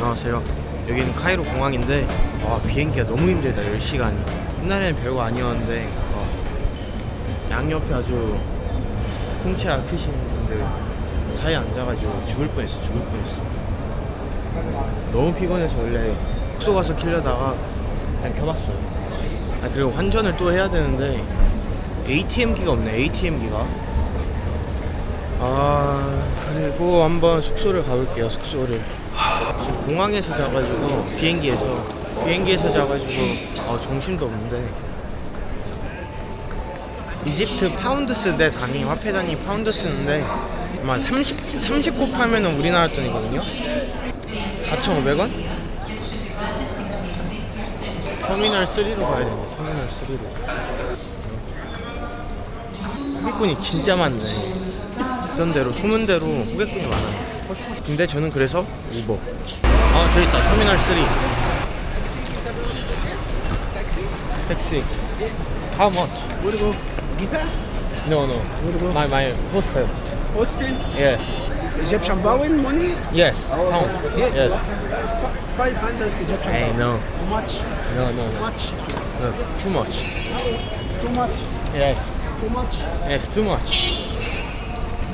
안녕하세요. 여기는 카이로 공항인데 와 비행기가 너무 힘들다 10시간이. 옛날에는 별거 아니었는데 와, 양옆에 아주 풍채가 크신 분들 사이에 앉아가지고 죽을 뻔했어 죽을 뻔했어. 너무 피곤해서 원래 숙소 가서 키려다가 그냥 켜봤어요. 아 그리고 환전을 또 해야 되는데 ATM기가 없네 ATM기가. 아 그리고 한번 숙소를 가볼게요 숙소를 공항에서 자가지고 비행기에서 비행기에서 자가지고 어, 정신도 없는데 이집트 파운드 쓰는데 단위 화폐 단위 파운드 쓰는데 아마 30 30 곱하면 은 우리나라 돈이거든요 4,500원? 터미널 3로 가야 되네 터미널 3로 후기꾼이 진짜 많네 있던 대로 소문대로 후객꾼이 많아요. 근데 저는 그래서 우버. 아 저기 있다 터미널 3. 택시. How much? Where to go? Giza? No no. Where to go? My my hostel. Austin? Yes. Egyptian pound money? Yes. Oh, Pound. yeah. Yes. F- 500 Egyptian Hey pound. no How much? no no no. Much? no. Too much. Too much? Yes. Too much? Yes too much.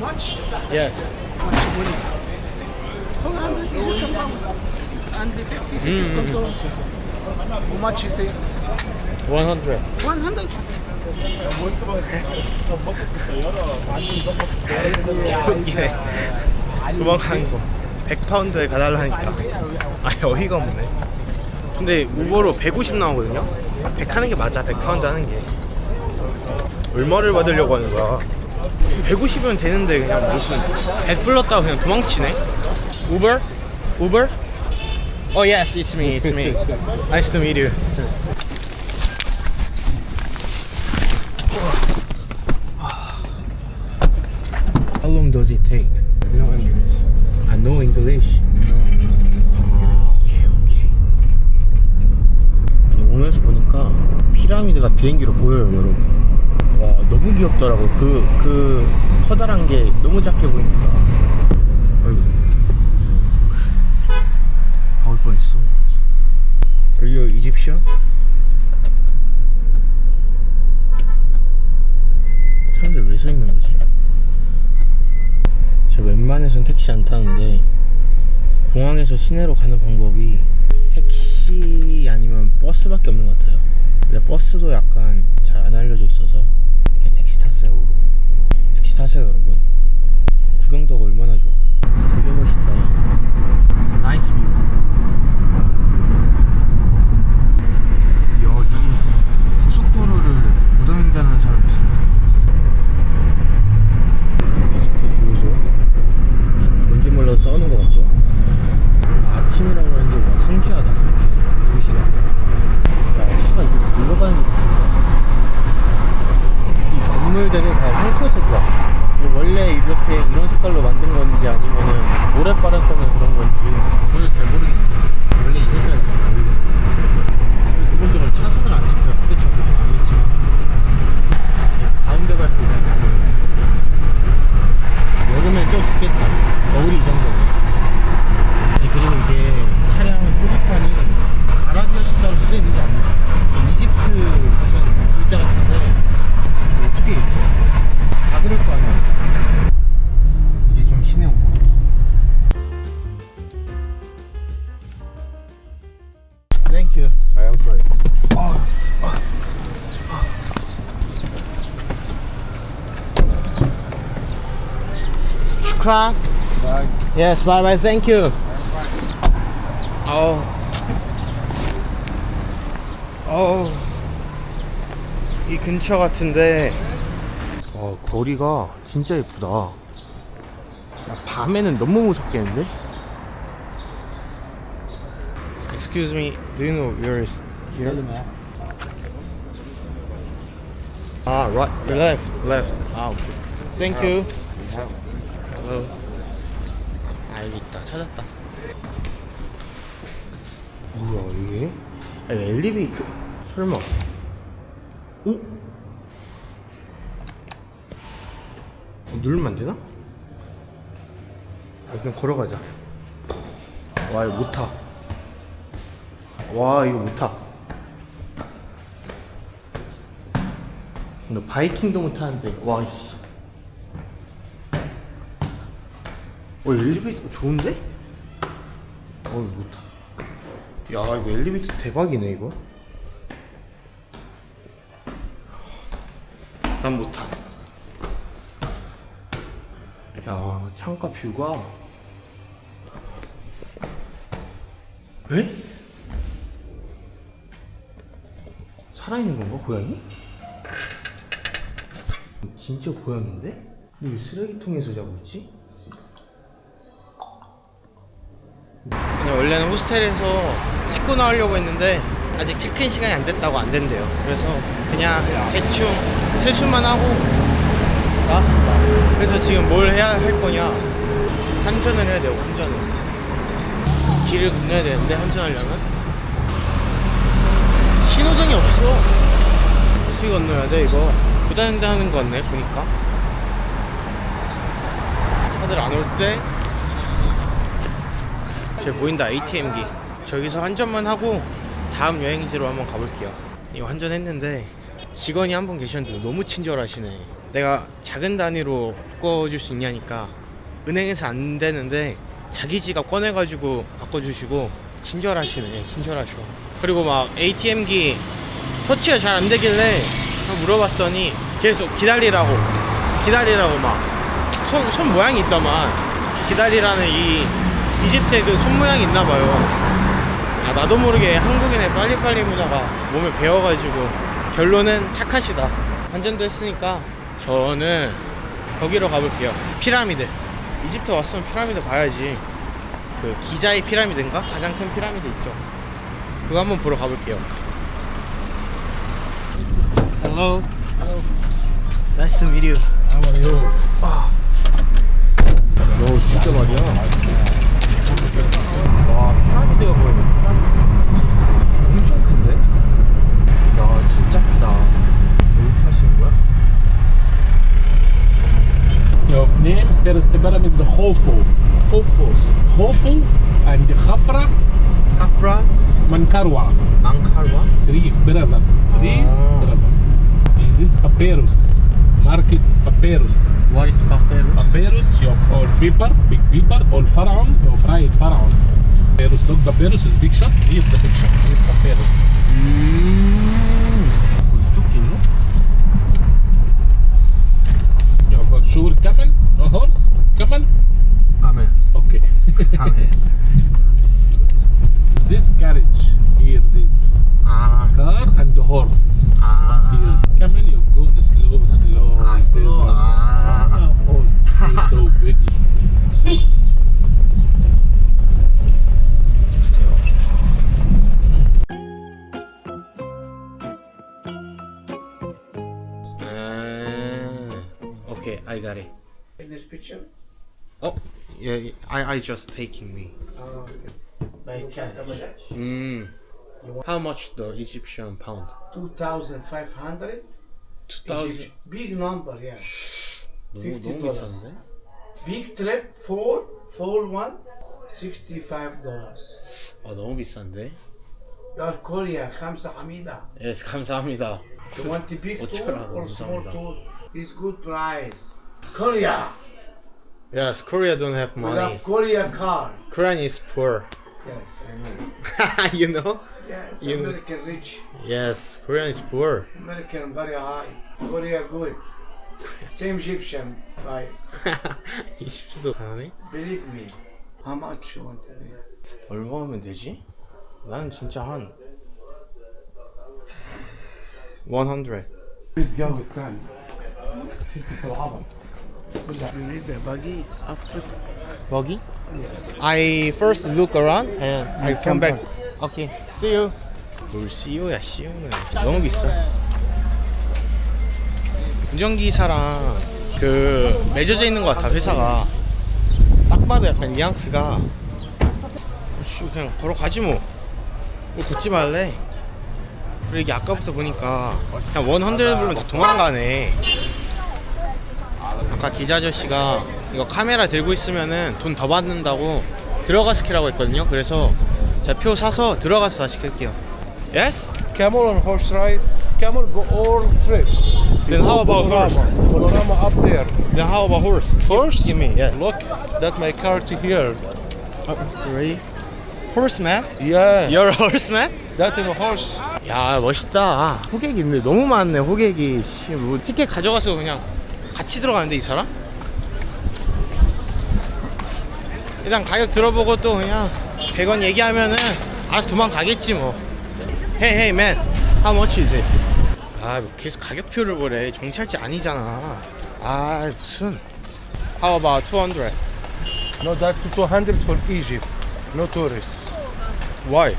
Much? Yes. Much money. 400 Egyptian pound. And the 50 ticket Mm, mm, control. How much you say? 100. 100? 웃기네. 도망가는 거. 100파운드에 가달라니까. 아 어이가 없네. 근데 우버로 150 나오거든요. 100 하는 게 맞아. 100파운드 하는 게. 얼마를 받으려고 하는 거야? 150이면 되는데 그냥 무슨 100 불렀다고 그냥 도망치네. 우버? 우버? Oh yes, it's me. It's me. Nice to meet you. How long does it take? No English. I know English. No, 아, 오케이, 오케이. 아니, 오면서 보니까 피라미드가 비행기로 보여요, 여러분. 와, 너무 귀엽더라고. 그, 그 커다란 게 너무 작게 보이니까. 아이고. 가올 뻔했어. Are Egyptian? 사람들 왜 서 있는 거지? 저 웬만해선 택시 안 타는데 공항에서 시내로 가는 방법이 택시 아니면 버스밖에 없는 것 같아요. 근데 버스도 약간 잘 안 알려져 있어서 그냥 택시 탔어요. 택시 타세요, 여러분. 구경도가 얼마나 좋아. 되게 멋있다. 나이스 뷰. 야, 저기 고속도로를 무단횡단하는 사람이 있어. 이집트 주유소. 뭔지 몰라도 싸우는 거 같죠? 아침이라 그런지 와 상쾌하다 상쾌해 도시가 야 차가 이렇게 굴러가는 게 진짜 이 건물들이 다 황토색이야 이게 원래 이렇게 이런 색깔로 만든 건지 아니면은 모래바람 때문에 그런 슈크란. Bye. Yes, bye bye. Thank you. 어. 어. 이 근처 같은데. 와, 거리가 진짜 예쁘다. 야, 밤에는 너무 무섭겠는데? Excuse me, do you know where is here? 아, right, left, left. 아, 오케이. Thank you. 어. 아 여기 있다 찾았다 뭐야 이게? 아, 이거 엘리베이터? 설마 어? 어, 누르면 안 되나? 아, 그냥 걸어가자 와 이거 못 타. 와 이거 못 타. 너 바이킹도 못 타는데 와 씨. 어 엘리베이터 좋은데? 어 타. 야 이거 엘리베이터 대박이네 이거. 난 못 타. 야 창가 뷰가. 에? 살아있는 건가 고양이? 진짜 고양인데? 근데 왜 쓰레기통에서 자고 있지? 아니 원래는 호스텔에서 씻고 나오려고 했는데 아직 체크인 시간이 안 됐다고 안 된대요. 그래서 그냥 대충 세수만 하고 나왔습니다. 그래서 지금 뭘 해야 할 거냐? 환전을 해야 돼요 환전을. 길을 건너야 되는데 환전하려면? 신호등이 없어. 어떻게 건너야 돼 이거? 부다횡단하는 거 같네 보니까. 차들 안 올 때 저 보인다 ATM기 저기서 환전만 하고 다음 여행지로 한번 가볼게요. 이거 환전했는데 직원이 한 분 계셨는데 너무 친절하시네. 내가 작은 단위로 바꿔줄 수 있냐니까 은행에서 안 되는데 자기 지갑 꺼내가지고 바꿔주시고 친절하시네 친절하셔. 그리고 막 ATM기 터치가 잘 안 되길래 물어봤더니 계속 기다리라고 기다리라고 막 손, 손 모양이 있다만 기다리라는 이 이집트의 그손 모양이 있나 봐요. 아 나도 모르게 한국인의 빨리빨리 문화가 몸에 배어가지고 결론은 착하시다. 환전도 했으니까 저는 거기로 가볼게요. 피라미드. 이집트 왔으면 피라미드 봐야지. 그 기자의 피라미드인가? 가장 큰 피라미드 있죠. 그거 한번 보러 가볼게요. Hello. Nice to meet you. How are you? 너 진짜 말이야 와 피라미드가 보이네 엄청 큰데? 야 진짜 크다 여기 하시는 거야? Your name first pyramid is Khufu. 호포스 Khufu and Khafra 하프라 Mankarwa. 망카르와 Three brothers. Three Ah. brothers. This is papyrus. market is papyrus. What is papyrus? Papyrus, you have or paper, big paper, or pharaoh, you fried pharaoh. Papyrus, look, papyrus is big shot. Here's the big shot. Here's papyrus. Mm. No? You have for sure camel, a horse, camel. Amen. Okay. Amen. this carriage, here this ah. car and the horse. Ah. Here's camel, you slow. one. Ah. Video. okay, I got it. In this picture? Oh, yeah, I I just taking me. Oh, okay. 음. How much the Egyptian pound? 2,500. 2000. Egypt- Big number, yeah. 너무 $50 너무 비싼데? Big trip, four, full one, $65. 아 너무 비싼데? Your Korea, Khamsa Hamida. Yes, 감사합니다. You want the big tour 어쩌라고 or small 감사합니다. tour? It's good price. Korea. Yes, Korea don't have We money. love Korea car. Korean is poor. Yes, I know. you know? Yes, you, American rich. Yes, Korean is poor. American very high. Korea good. Same Egyptian price. Egyptian도 가네? Believe me. How much you want to pay? 얼마면 되지? 난 진짜 한 100. go with time. We need a buggy after. Buggy? Yes. I first look around and I come back. Okay, see you. 뭘 see you야, see you는 너무 비싸. 운전기사랑 그 맺어져 있는 것 같아 회사가. 딱 봐도 약간 뉘앙스가. 씨, 그냥 걸어가지 뭐. 뭐 걷지 말래. 그리고 이게 아까부터 보니까 그냥 원 헌드레드 불면 다 도망가네. 아까 기자 아저씨가 이거 카메라 들고 있으면은 돈 더 받는다고 들어가서 키라고 했거든요. 그래서 제가 표 사서 들어가서 다시 킬게요. Yes? Camel on horse ride. Camel go all trip. Then how about horse? Panorama up there. Then how about horse? Horse? Give me, yeah. Look, that my cart here. Oh, three. Horseman? Yeah. You're a horseman? That in a horse. 야 멋있다. 호객이 있네. 너무 많네 호객이. 씨, 뭐 티켓 가져가서 그냥 같이 들어가는데 이 사람? 일단 가격 들어보고 또 그냥 100원 얘기하면은 알아서 도망가겠지 뭐. Hey hey man, how much is it? 아뭐 계속 가격표를 보래. 정찰제 아니잖아. 아 무슨? How about 200? No, that 200 for Egypt. No tourists. Why?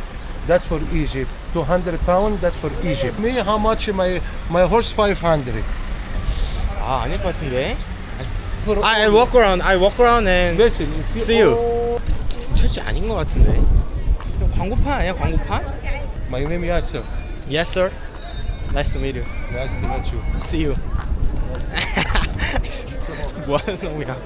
That for Egypt. 200 pound. That for Egypt. Me, how much my my horse 500. 아 아닐 것 같은데. I, I walk around. I walk around and Listen, See you. 철지 아닌 것 같은데. 이거 광고판 아니야 광고판? My name Yasser. Yes sir. Nice to meet you. Nice to meet you. See you. 뭐 하는 놈이야?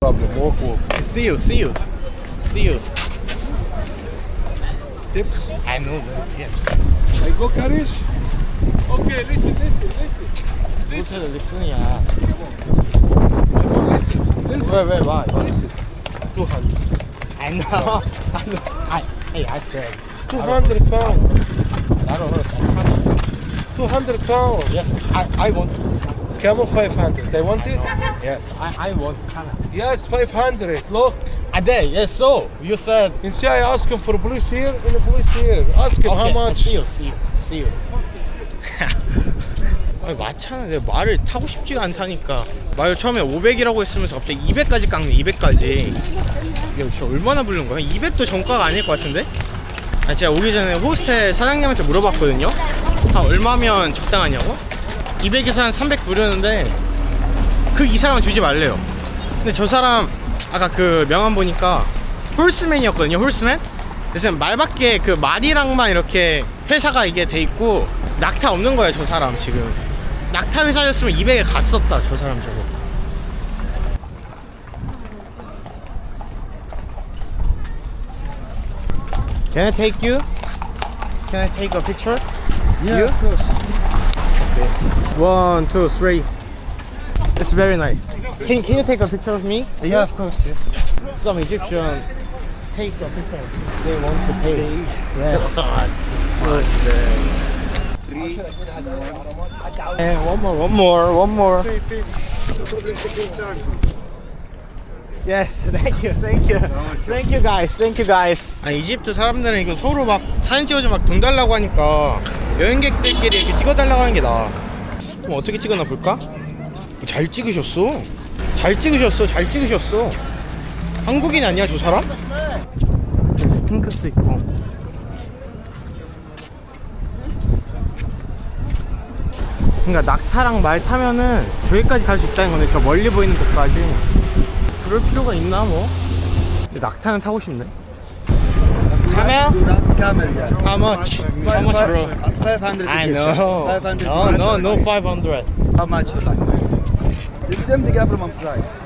Problem. Walk, walk. See you. See you. See you. Tips. I know the tips. I go carriage. Okay, listen, listen, listen. This is the list, yeah. Come on. Come on, listen. Listen. Wait, wait, 200. I know. I hey, I said. 200 I pounds. I don't know. 200 pounds. Yes, I, I want it. Come 500. They want it? Yes, I, I want it. Yes, 500. Look. A day, yes, so. You said. You see, I ask him for police here In the police here. Ask him how much. See you, see you. See you. 아니 마차는 내가 말을 타고 싶지가 않다니까 말 처음에 500이라고 했으면서 갑자기 200까지 깎네 200까지 이게 얼마나 부른 거야? 200도 정가가 아닐 것 같은데? 아 제가 오기 전에 호스텔 사장님한테 물어봤거든요 한 얼마면 적당하냐고? 200에서 한 300 부르는데 그 이상은 주지 말래요 근데 저 사람 아까 그 명함 보니까 홀스맨이었거든요 홀스맨 그래서 말밖에 그 말이랑만 이렇게 회사가 이게 돼 있고 낙타 없는 거예요 저 사람 지금 낙타 회사였으면 200에 갔었다 저 사람 저거 Can I take you? Can I take a picture? Yeah, You? of course. One, two, three. It's very nice. Can, can you take a picture of me? Yeah, of course. Yeah. Some Egyptian take picture. They want to pay. Yes. And one more, one more, one more. Yes, thank you, thank you, thank you guys, thank you guys. 아 이집트 사람들은 이거 서로 막 사진 찍어줘 막돈 달라고 하니까 여행객들끼리 이렇게 찍어달라고 하는 게 나아. 그럼 어떻게 찍었나 볼까? 잘 찍으셨어. 잘 찍으셨어, 잘 찍으셨어. 한국인 아니야 저 사람? 스핑크스 있고. 그러니까 낙타랑 말 타면은 저기까지 갈 수 있다는 건데 저 멀리 보이는 곳까지 그럴 필요가 있나 뭐? 근데 낙타는 타고 싶네. 카멜? Camel, yeah. How much? How much, bro? 500 I know. 500 No, no, no, 500. How much you like? The same the government price.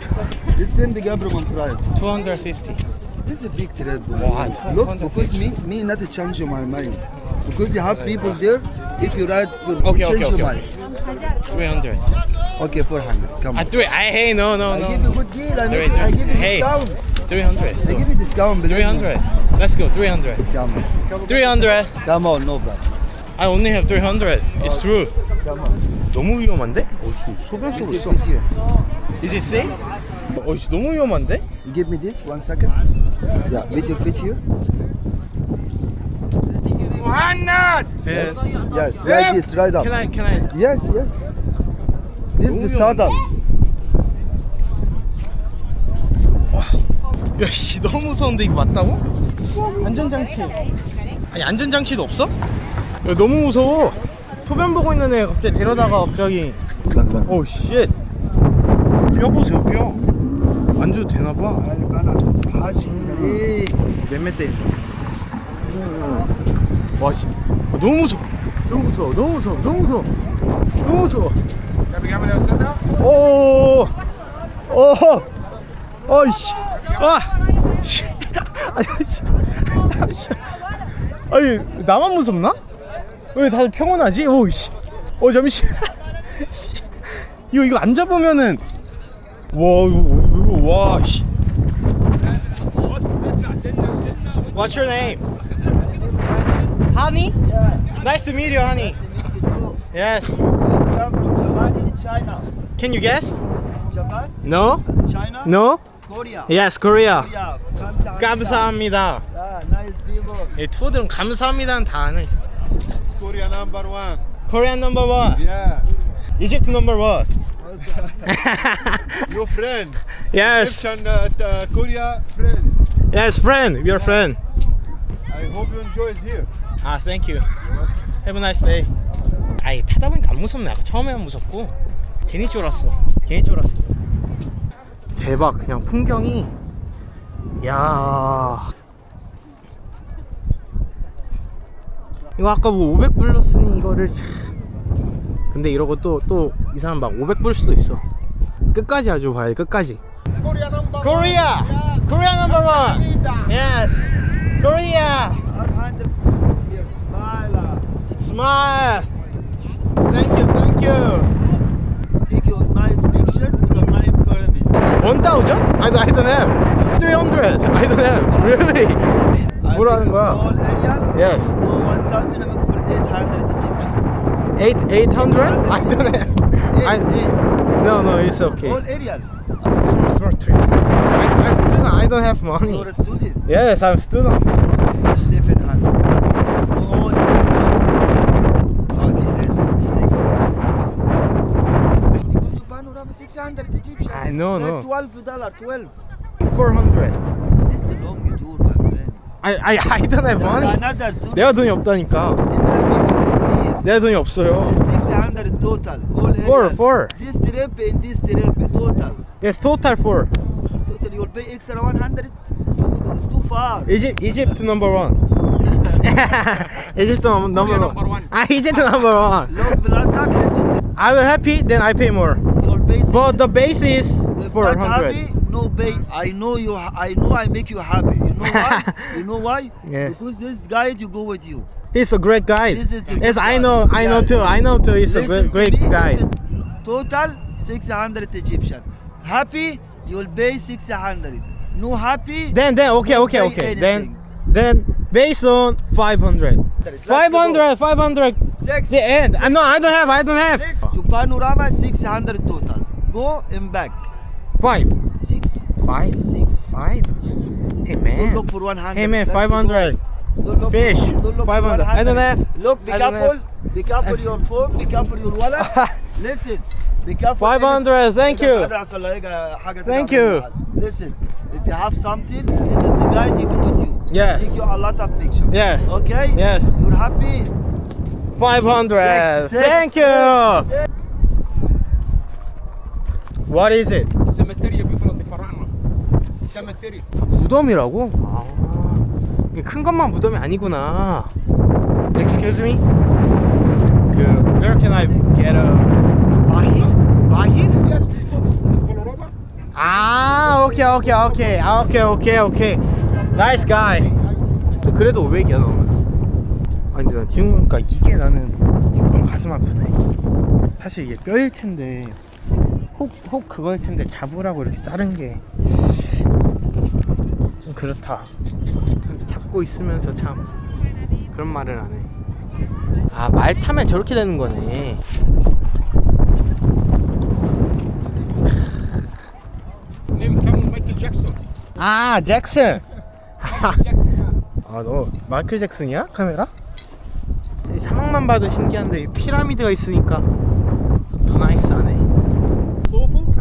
The same the government price. 250. This is a big trade. Wow, Look, 250. because me, me not to change my mind. Because you have people there, if you ride, for Okay, change okay, your okay, mind. 300. Okay, 400. Come I on. do it. I hey no no I no. give you good deal. I, Three, make, I three. give you Hey. discount. 300. I So give you discount. believe me. 300. Let's go. 300. Come on. 300. Come on, no problem. I only have 300. It's true. Come on. 너무 위험한데? 어씨 소변 쏘고 있어. Fit here. Is it safe? 어씨 너무 위험한데? You give me this, one second. Yeah, with your feet here. Yes. Yes, like this, right up. Can I can I? Yes, yes. This is the saddle. 야씨 너무 무서운데 이거 맞다고? 안전장치. 아니 안전장치도 없어? 야 너무 무서워. 소변 보고 있는 애 갑자기 데려다가 갑자기. 오 쉣. 뼈 보세요 뼈. 만져도 되나 봐. Hey. 몇 메짜리? 와 씨. 아, 너무 무서워. 너무 무서워. 너무 무서워. 너무 무서워. 너무 무서워. 오, 오, 어이씨, 아, 씨, 아니, 씨, 아니 나만 무섭나? 왜 다들 평온하지? 오이씨, 어 잠시, 이거 이거 안 잡으면은, 와 이거 이거 와 씨. What's your name? Honey? Nice to meet you, Honey. Yes. It's come from Japan and China. Can you guess? Japan, No? China, No? Korea. Yes, Korea. Korea. 감사합니다. 감사합니다. Yeah, nice people. 이 투어들은 감사합니다는 다 아네. Korea number one. Korean number one. Yeah. Egypt number one. Your friend. yes. Egyptian uh, uh, Korea friend. Yes, friend. Your friend. I hope you enjoy here. 아, thank you. Have a nice day. 아이 타다 보니까 안 무섭네. 아까 처음에는 무섭고 괜히 쫄았어. 괜히 쫄았어. 대박. 그냥 풍경이 야. 이거 아까 뭐 500 불렀으니 이거를 참. 근데 이러고 또 또 이 사람 막 500불 수도 있어. 끝까지 아주 봐야 돼. 끝까지. Korea number Korea. Yes. Korea number one. Yes. Korea. 100 here. Smile. Smile. Thank you, thank you. Take a nice picture with the nine pyramid. 1000? I, I don't have. 300. I don't have. Really? I 뭐라는 거야? All area. Yes. No 1,000. I make for 800 Egyptian. 8 800? I don't have. I, Eight, eight. no, no, it's okay. All area. Smart, smart trick. I, I'm student. I don't have money. You're a student. Yes, I'm student. 700. All Okay, listen. 600. You go to Panorama 600 Egyptian. I know, Like no. 12 dollar, 12. 400. This is the long tour, my friend. I, I, I don't have money. Another tour. 내가 돈이 없다니까. This is a big deal. 내가 돈이 없어요. This 600 total. All area. Four, four. This trip and this trip total. Yes, total 4. Total, you'll pay extra 100. It's too far. Egypt, Egypt number one. Egypt num- number, number one. Ah, Egypt number one. Up, listen I will happy, then I pay more. You'll pay But the base is If not 400. happy, no pay. I know you. I know I make you happy. You know why? you know why? Yes. Because this guy to go with you. He's a great guy. This is the yes, good I guy. know, I know Yeah. too. I know too. He's a Listen great, great me, guy. listen. Total 600 Egyptian. Happy, you'll pay 600. No happy. Then, then, okay, okay, okay. Then, then, based on 500. Let's 500, 500. Six. The end. Uh, no, I don't have, I don't have. To Panorama 600 total. Go and back. Five. Six. Five. Six. Five. Hey, Don't look for 100. Hey, man, Let's 500. Don't look Fish. For, don't look 500. For I don't 100. have. Look, be careful. Be careful your phone. Be careful your wallet. Listen. Be careful. 500, thank you. Thank you. Listen. If you have something, this is the guy take it with you. Yes. Take you a lot of pictures. Yes. Okay. Yes. You're happy. 500. Six, six, Thank you. What is it? Cemetery people of the Farana. Cemetery. 무덤이라고? 아, 큰 것만 무덤이 아니구나. Excuse me. 그 where can I get a before Colorado. 아, 오케이 오케이 오케이. 아, 오케이 오케이 오케이. Nice guy. 그래도 500이야 너는. 아니 근데 난 지금 보니까 이게 나는 조금 가슴 아프네. 사실 이게 뼈일 텐데 혹, 혹 그거일 텐데 잡으라고 이렇게 자른 게 좀 그렇다. 잡고 있으면서 참 그런 말을 안 해. 아, 말 타면 저렇게 되는 거네. Name come Michael Jackson. 아, 잭슨. 아, 너 마이클 잭슨이야? 카메라? 이 사막만 봐도 신기한데 이 피라미드가 있으니까 더 나이스하네.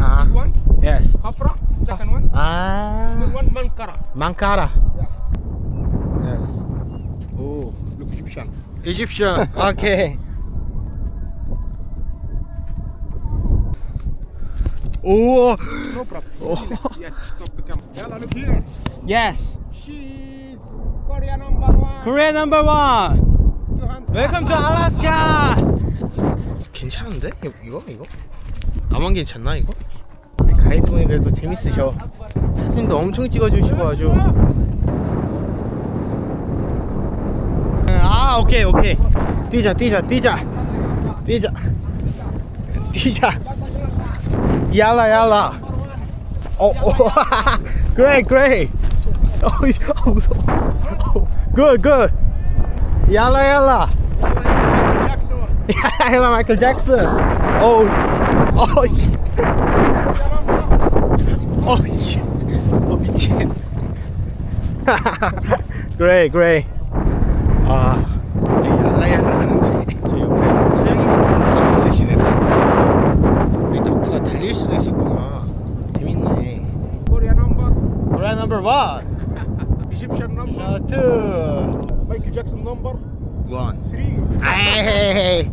Ah. Big one. Yes. Hafra. Second one. 아, Small one. Mankara. 망카라. Yes. Oh, look Egyptian. Egyptian. 오케이. 오. No problem. Yes, stop the camera. Yalla, look here. Yes. She's Korea number one. Korea number one. 200. Welcome to Alaska. 괜찮은데? 이거 이거? 이거? 나만 괜찮나 이거? 가이드분들도 재밌으셔 사진도 엄청 찍어주시고 아주 아 오케이 오케이 뛰자 뛰자 뛰자 뛰자 뛰자 야라 야라 어어 그레이 그레이 어 이- 어, 무서워 굿굿 야라 야라 야라 마이클 잭슨 오우 오우 씨 오우 씨 어, 미친 그레이 그레이 아 얄라얄라 하는데 저 옆에 서양인분 가고 있으시네 이 낙트가 달릴 수도 있었구나 재밌네 Korea number, Korea number one Egyptian number, uh, two Michael Jackson number one three. 아이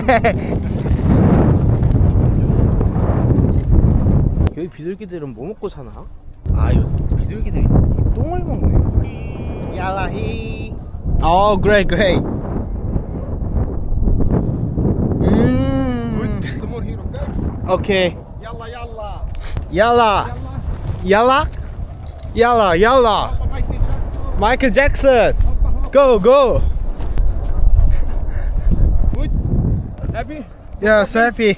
여기 비둘기들은 뭐 먹고 사나? 아 여기 비둘기들이 똥을 먹네 야라히 어음 here, okay? 오케이 Yalla, yalla. 야라 야라 야라 야라 Michael 마이클 Jackson. 잭슨 고 고. Happy? Yes, happy.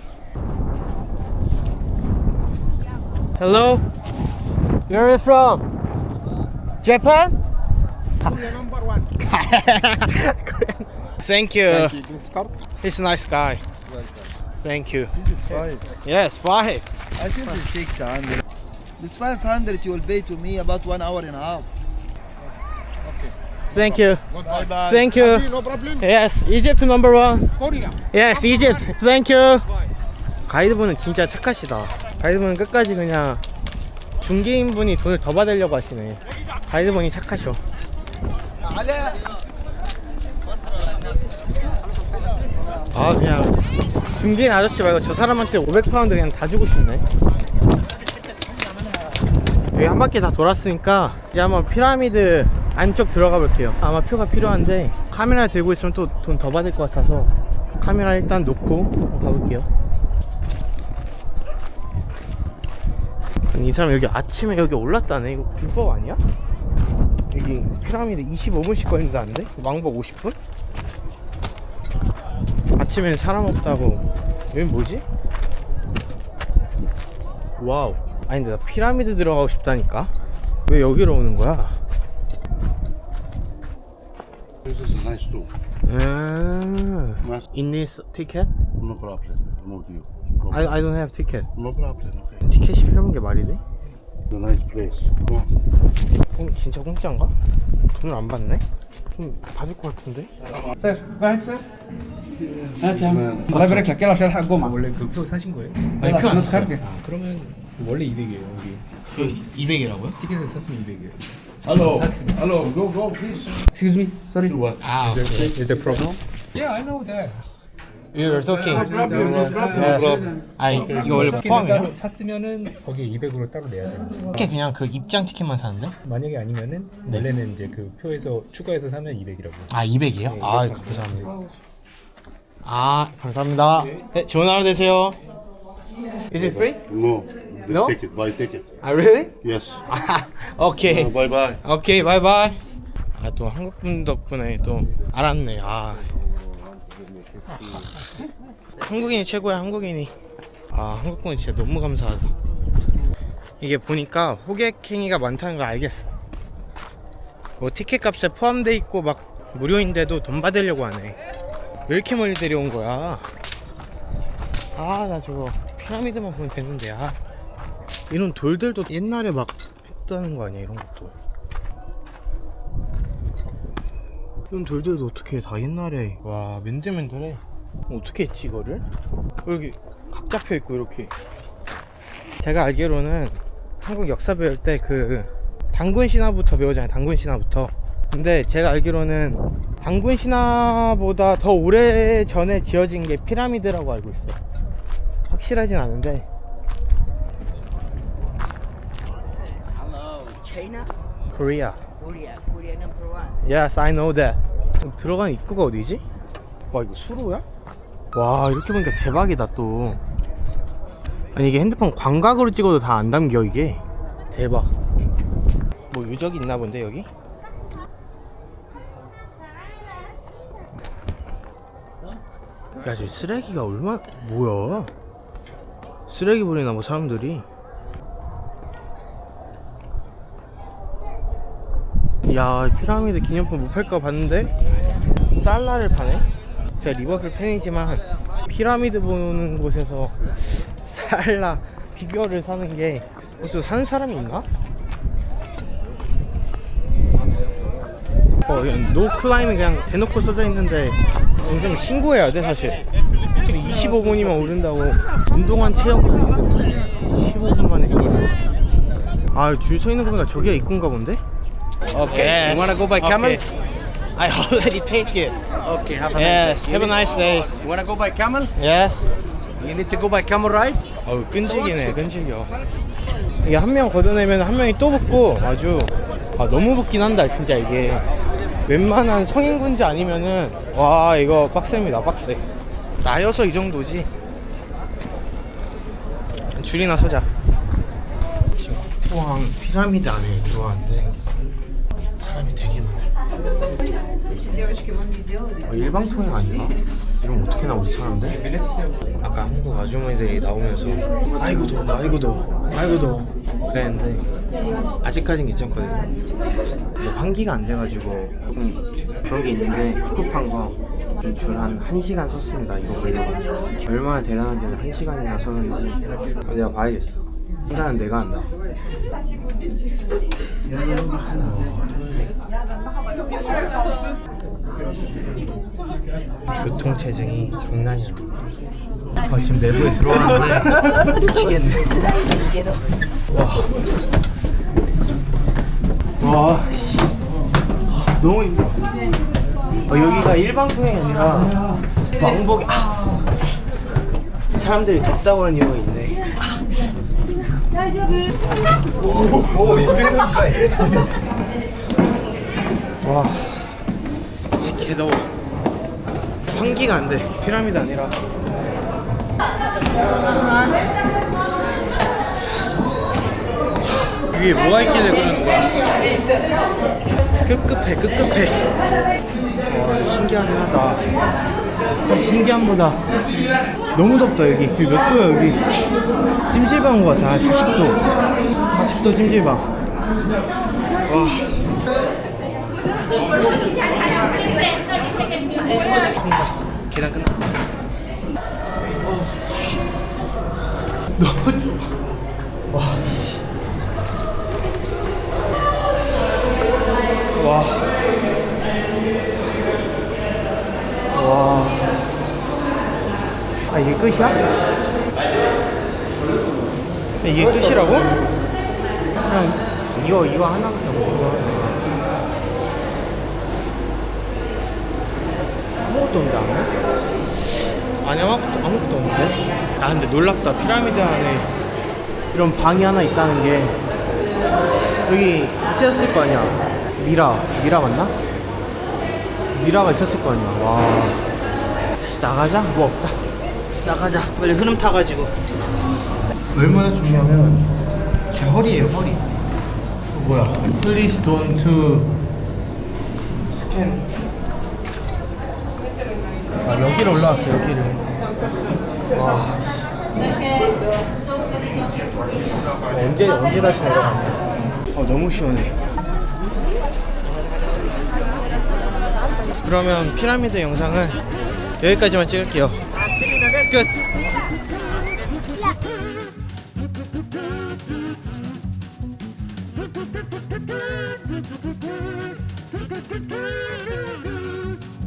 Hello. Where are you from? Japan? Korea number one. Thank you. Scarf. He's a nice guy. Thank you. This is five. Yes, five. I think it's 600. This 500 you will pay to me about one hour and a half. Thank you. Goodbye. bye. Thank you. No problem. Yes, Egypt number one. Korea. Yes, Egypt. Thank you. Bye. 가이드분은 진짜 착하시다. 가이드분은 끝까지 그냥 중개인분이 돈을 더 받으려고 하시네. 가이드분이 착하셔. 아 그냥 중개인 아저씨 말고 저 사람한테 500파운드 그냥 다 주고 싶네. 여기 한 바퀴 다 돌았으니까 이제 한번 피라미드 안쪽 들어가 볼게요. 아마 표가 필요한데 카메라 들고 있으면 또 돈 더 받을 것 같아서 카메라 일단 놓고 가볼게요. 이 사람 여기 아침에 여기 올랐다네. 이거 불법 아니야? 여기 피라미드 25분씩 걸린다는데? 왕복 50분? 아침에는 사람 없다고. 여기 뭐지? 와우. 아니, 근데 나 피라미드 들어가고 싶다니까? 왜 여기로 오는 거야? This is nice too. Ah. Nice. In this ticket? No problem. I'm with you. No I, I don't have ticket. No problem. Okay. 티켓이 필요한 게 말이 돼? The nice place. Go. 어, 진짜 공짜인가? 돈을 안 받네? 좀 받을 것 같은데? 셀, 가해 셀. 아 참. 라이브를 갖게 하실 하고 막. 원래 그 표 사신 거예요? 아니 표안 샀어요. 그러면 원래 200이에요 여기. 200이라고요? 티켓을 샀으면 200이에요. Hello. Hello. Go, go, please. excuse me sorry What? 아, Is there problem? Yeah, I know that. Were talking. Yes. 아니, 이거 원래 포함이에요? 샀으면은 거기에 200으로 따로 내야 돼요. 티켓 그냥 그 입장 티켓만 사는데? 만약에 아니면은 원래는 이제 그 표에서 추가해서 사면 200이라고. 아, 200이요? 아, 감사합니다. 아, 감사합니다. 네, 좋은 하루 되세요. Is it free? No. No? Ticket. Buy ticket. 아, really? Yes. 아, 오케이. bye bye. 오케이, 바이바이. 아, 또 한국 분 덕분에 또 알았네. 아. 한국인이 최고야, 한국인이. 아, 한국 분 진짜 너무 감사하다. 이게 보니까 호객행위가 많다는 걸 알겠어. 뭐 티켓 값에 포함돼 있고 막 무료인데도 돈 받으려고 하네. 왜 이렇게 멀리 데려온 거야? 아, 나 저거 피라미드만 보면 되는데, 아. 이런 돌들도 옛날에 막 했다는 거 아니야, 이런 것도. 이런 돌들도 어떻게 다 옛날에 와 맨들맨들해. 어떻게 했지 이거를? 여기 각 잡혀 있고 이렇게. 제가 알기로는 한국 역사 배울 때그 단군 신화부터 배우잖아요 단군 신화부터. 근데 제가 알기로는 단군 신화보다 더 오래 전에 지어진 게 피라미드라고 알고 있어 확실하진 않은데 Hello, China, Korea Korea, Korea number one. Yes, I know that. 들어가는 입구가 어디지? 와 이거 수로야? 와 이렇게 보니까 대박이다 또 아니 이게 핸드폰 광각으로 찍어도 다 안 담겨 이게 대박 뭐 유적이 있나 본데 여기? 야 저 쓰레기가 얼마 뭐야 쓰레기 버리나 뭐 사람들이 야 피라미드 기념품 못 팔까 봤는데 쌀라를 파네 제가 리버풀 팬이지만 피라미드 보는 곳에서 살라 피규어를 사는 게 혹시 사는 사람이 있나? 어, 노 클라이밍 그냥 대놓고 써져 있는데 영상 신고해야 돼 사실 25분이면 오른다고 운동한 무슨 15분 만에 아 줄 서 있는 거 보니까 저기가 입구인가 본데? Okay. You wanna go by camel? I already take it. Okay, have a Yes, nice day. have a nice day. You wanna go by camel? Yes. You need to go by camel ride? 어우 끈질기네 끈질겨 이게 한 명 걷어내면 한 명이 또 붙고 아주 아 너무 붙긴 한다 진짜 이게 웬만한 성인군지 아니면은 와 이거 빡셉니다 빡세 나여서 이 정도지 줄이나 서자 지금 쿠푸왕 피라미드 안에 들어왔는데 사람이 되게 많아요 어, 일방통행 아닌가? 이러면 어떻게 나오지 사람들? 아까 한국 아주머니들이 나오면서 아이고 더워 아이고 더워 아이고 더워 그랬는데 아직까진 괜찮거든요. 뭐 환기가 안 돼가지고 음, 그런 게 있는데 꿉꿉한 거 줄한 1시간 섰습니다 이거 보려고. 얼마나 대단한지 1시간이나 섰는지. 어, 내가 봐야겠어 인간은 내가 한다 교통 체증이 장난이 아니야. 아, 지금 내부에 들어왔는데 미치겠네. 와. 와. 씨. 너무 힘들어. 어, 여기가 일방 통행이 아니라 왕복이 아. 사람들이 덥다고 하는 이유가 있네. 오, 이래는 와. 개 더워. 환기가 안 돼. 피라미드 아니라. 위에 뭐가 있길래 그러는 거야? 끝급해, 끝급해. 와, 신기하긴 하다. 신기함보다 너무 덥다 여기. 여기 몇 도야 여기? 찜질방 온것 같아. 한 40도. 40도 찜질방. 와. 계단 끝났다. 어. 너무 좋아. 와. 와. 와. 아 이게 끝이야? 이게 끝이라고? 그냥 이거 이거 하나밖에 없는 아무것도 없는데 아무? 아니 아무것도, 아무것도 없는데? 아 근데 놀랍다 피라미드 안에 이런 방이 하나 있다는 게 여기 있었을 거 아니야 미라 미라 맞나? 미라가 있었을 거 아니야. 와. 다시 나가자? 뭐 없다. 나가자. 빨리 흐름 타가지고. 얼마나 좋냐면 제 허리에요 허리. 어, 뭐야? Please don't scan. 아 여기로 올라왔어 여기를. 와 어, 언제 언제 다시 내려가냐 어 너무 시원해 그러면 피라미드 영상은 여기까지만 찍을게요. 끝